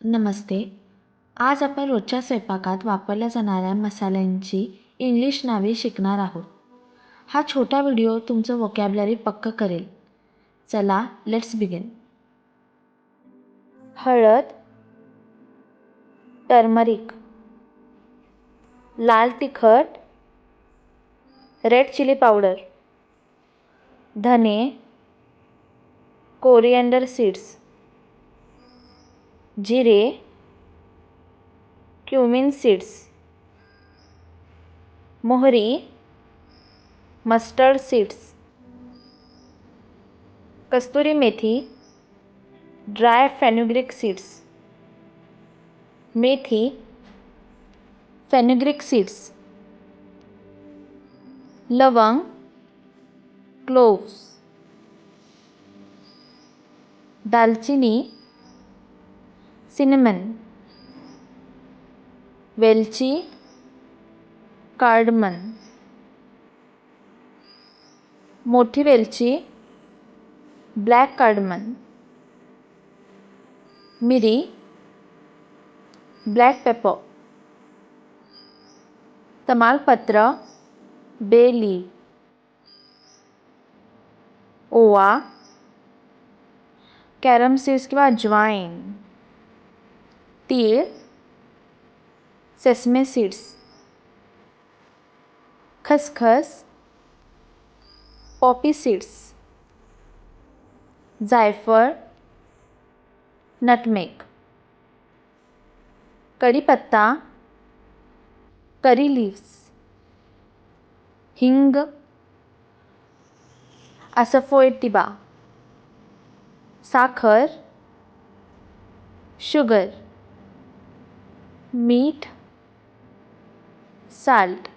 नमस्ते. आज आपण रोजच्या स्वयंपाकात वापरल्या जाणाऱ्या मसाल्यांची इंग्लिश नावे शिकणार आहोत. हा छोटा व्हिडिओ तुमचं वोकॅबलरी पक्क करेल. चला लेट्स बिगिन हळद टर्मरिक लाल तिखट रेड चिली पावडर धने कोरिएंडर सीड्स जिरे क्युमिन सीड्स मोहरी मस्टर्ड सीड्स कस्तुरी मेथी ड्राय फेन्युग्रिक सीड्स मेथी फेन्युग्रिक सीड्स लवंग क्लोव्स दालचिनी सिनेमन वेलची कार्डमन मोठी वेलची ब्लॅक कार्डमन मिरी ब्लॅक पेपर तमालपत्र बेली ओवा कॅरम सीड्स किंवा अजवाईन तीळ सेसमे सीड्स खसखस पॉपी सीड्स जायफळ नटमेक कढीपत्ता करी लिव्स हिंग असफोएटिबा साखर शुगर. मीठ साल्ट